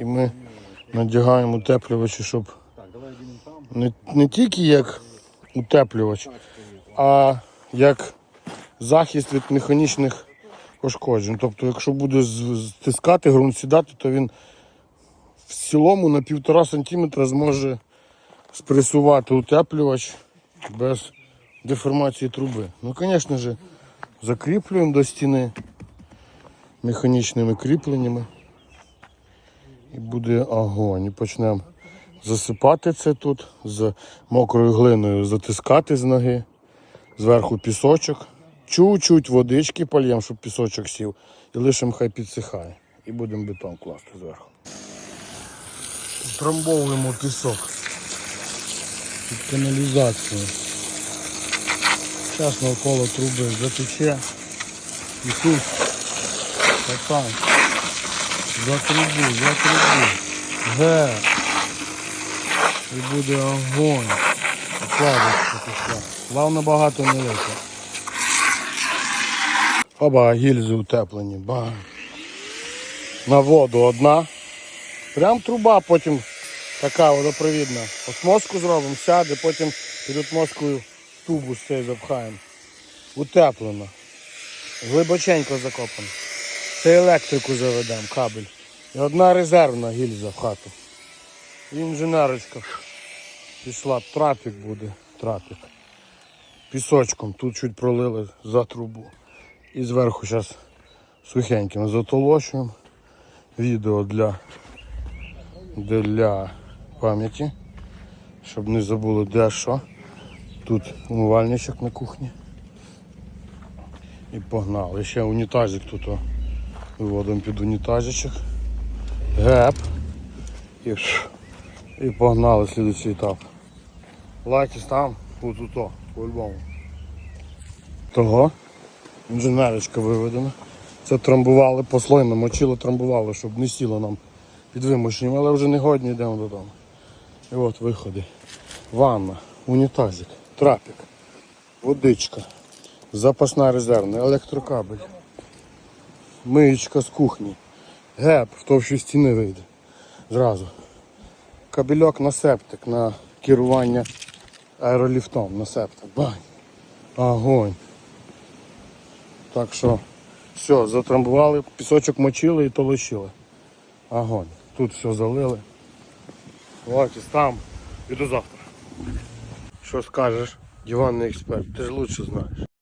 І ми надягаємо утеплювачі, щоб не, не тільки як утеплювач, а як захист від механічних пошкоджень. Тобто, якщо буде стискати ґрунт сідати, то він в цілому на півтора сантиметра зможе спресувати утеплювач без деформації труби. Ну, звісно ж, закріплюємо до стіни механічними кріпленнями. І буде огонь. І почнемо засипати це тут з мокрою глиною, затискати з ноги, зверху пісочок. Чуть-чуть водички польємо, щоб пісочок сів, і лишимо хай підсихає. І будемо бетон класти зверху. Трамбовуємо пісок під каналізацію. Зараз навколо труби затече. І тут так, за трубу, за трубу. Ге. І буде огонь. Окладочка пішла. Лав набагато не лише. Оба, гільзи утеплені. Ба. На воду одна. Прям труба, потім така водопровідна. Осмозку зробимо, сяде, потім під отмозкою тубу з цією запхаємо. Утеплено. Глибоченько закопано. Це електрику заведемо, кабель. І одна резервна гільза в хату. І інженерочка пішла, трапік буде, трапік. Пісочком тут чуть пролили за трубу. І зверху зараз сухеньким затолощуємо. Відео для, для пам'яті, щоб не забули де що. Тут умивальничок на кухні. І погнали. Ще унітазик тут виводимо під унітазичок. Геп. І, і погнали слідуючий етап. Лайки там, тут то, по-любому. Того. Інженерочка виведена. Це трамбували послойно, мочило трамбували, щоб не сіло нам під вимушенням, але вже не годні йдемо додому. І от виходи. Ванна, унітазик, трапік, водичка, запасна резервна, електрокабель, миєчка з кухні, геп в товщу стіни вийде. Зразу. Кабельок на септик, на керування аероліфтом на септик. Бань. Огонь. Так що все, затрамбували, пісочок мочили і толощили. Огонь. Тут все залили. Ось там. І до завтра. Що скажеш, диванний експерт, ти ж лучше знаєш.